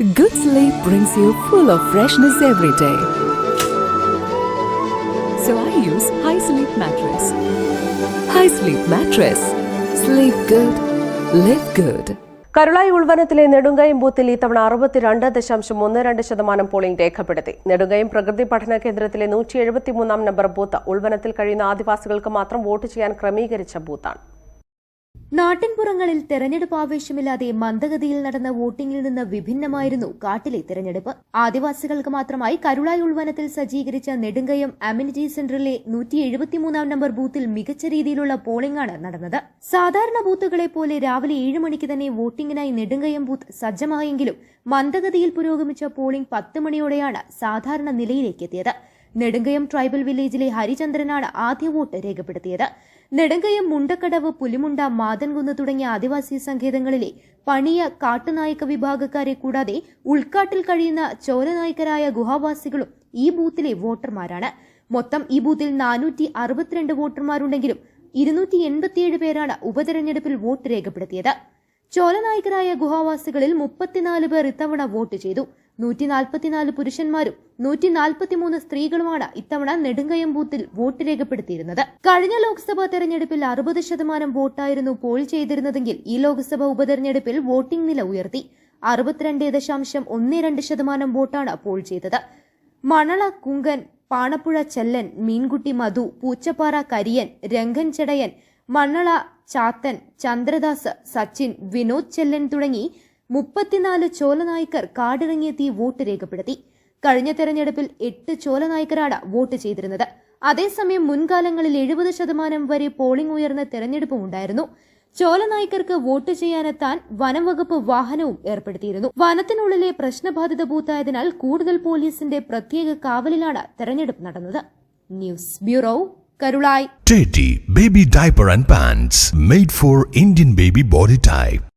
Good sleep brings you full of freshness every day. So I use High Sleep Mattress. High Sleep Mattress. Sleep good. Live good. Karulai ഉൾവനത്തിലെ Nedumkayam ബൂത്തിൽ ഇത്തവണ അറുപത്തിരണ്ട് ദശാംശം ഒന്ന് രണ്ട് ശതമാനം polling രേഖപ്പെടുത്തി നെടുങ്കയം പ്രകൃതി പഠന കേന്ദ്രത്തിലെ നൂറ്റി എഴുപത്തിമൂന്നാം നമ്പർ ബൂത്ത് ഉൾവനത്തിൽ കഴിയുന്ന ആദിവാസികൾക്ക് മാത്രം വോട്ട് ചെയ്യാൻ ക്രമീകരിച്ച ബൂത്താണ് നാട്ടിൻപുറങ്ങളിൽ തെരഞ്ഞെടുപ്പ് ആവേശമില്ലാതെ മന്ദഗതിയിൽ നടന്ന വോട്ടിംഗിൽ നിന്ന് വിഭിന്നമായിരുന്നു കാട്ടിലെ തെരഞ്ഞെടുപ്പ്. ആദിവാസികൾക്ക് മാത്രമായി കരുളായി ഉൾവനത്തിൽ സജ്ജീകരിച്ച നെടുങ്കയം അമ്യൂണിറ്റി സെന്ററിലെ നൂറ്റി എഴുപത്തിമൂന്നാം നമ്പർ ബൂത്തിൽ മികച്ച രീതിയിലുള്ള പോളിംഗ് ആണ് നടന്നത്. സാധാരണ ബൂത്തുകളെ പോലെ രാവിലെ ഏഴ് മണിക്ക് തന്നെ വോട്ടിംഗിനായി നെടുങ്കയം ബൂത്ത് സജ്ജമായെങ്കിലും മന്ദഗതിയിൽ പുരോഗമിച്ച പോളിംഗ് പത്ത് മണിയോടെയാണ് സാധാരണ നിലയിലേക്ക് എത്തിയത് നെടുങ്കയം ട്രൈബൽ വില്ലേജിലെ ഹരിചന്ദ്രനാണ് ആദ്യ വോട്ട് രേഖപ്പെടുത്തിയത്. നെടുങ്കയം മുണ്ടക്കടവ് പുലിമുണ്ട മാതൻകുന്ന് തുടങ്ങിയ ആദിവാസി സങ്കേതങ്ങളിലെ പണിയ കാട്ടുനായക വിഭാഗക്കാരെ കൂടാതെ ഉൾക്കാട്ടിൽ കഴിയുന്ന ചോരനായ്ക്കരായ ഗുഹാവാസികളും ഈ ബൂത്തിലെ വോട്ടർമാരാണ്. മൊത്തം ഈ ബൂത്തിൽ നാനൂറ്റി അറുപത്തിരണ്ട് വോട്ടർമാരുണ്ടെങ്കിലും ഇരുന്നൂറ്റി എൺപത്തിയേഴ് പേരാണ് ഉപതെരഞ്ഞെടുപ്പിൽ വോട്ട് രേഖപ്പെടുത്തിയത്. ചോലനായകരായ ഗുഹാവാസികളിൽ മുപ്പത്തിനാല് പേർ ഇത്തവണ വോട്ട് ചെയ്തു. നൂറ്റി നാൽപ്പത്തിനാല് പുരുഷന്മാരും നൂറ്റി നാൽപ്പത്തിമൂന്ന് സ്ത്രീകളുമാണ് ഇത്തവണ നെടുങ്കയം ബൂത്തിൽ വോട്ട് രേഖപ്പെടുത്തിയിരുന്നത്. കഴിഞ്ഞ ലോക്സഭാ തെരഞ്ഞെടുപ്പിൽ അറുപത് ശതമാനം വോട്ടായിരുന്നു പോൾ ചെയ്തിരുന്നതെങ്കിൽ ഈ ലോക്സഭാ ഉപതെരഞ്ഞെടുപ്പിൽ വോട്ടിംഗ് നില ഉയർത്തി. അറുപത്തിരണ്ട് ദശാംശം ഒന്ന് രണ്ട് ശതമാനം വോട്ടാണ് പോൾ ചെയ്തത്. മണള കുങ്കൻ പാണപ്പുഴ ചെല്ലൻ മീൻകുട്ടി മധു പൂച്ചപ്പാറ കരിയൻ രംഗൻ ചെടയൻ മണ്ണള ചാത്തൻ ചന്ദ്രദാസ് സച്ചിൻ വിനോദ് ചെല്ലൻ തുടങ്ങി മുപ്പത്തിനാല് ചോലനായ്ക്കർ കാടിറങ്ങിയെത്തി വോട്ട് രേഖപ്പെടുത്തി. കഴിഞ്ഞ തെരഞ്ഞെടുപ്പിൽ എട്ട് ചോലനായ്ക്കരാണ് വോട്ട് ചെയ്തിരുന്നത്. അതേസമയം മുൻകാലങ്ങളിൽ എഴുപത് ശതമാനം വരെ പോളിംഗ് ഉയർന്ന തെരഞ്ഞെടുപ്പും ഉണ്ടായിരുന്നു. ചോലനായ്ക്കർക്ക് വോട്ട് ചെയ്യാനെത്താൻ വനംവകുപ്പ് വാഹനവും ഏർപ്പെടുത്തിയിരുന്നു. വനത്തിനുള്ളിലെ പ്രശ്നബാധിത ബൂത്തായതിനാൽ കൂടുതൽ പോലീസിന്റെ പ്രത്യേക കാവലിലാണ് തെരഞ്ഞെടുപ്പ് നടന്നത്. News bureau Karulai Teddy Baby Diaper and Pants made for Indian baby body type.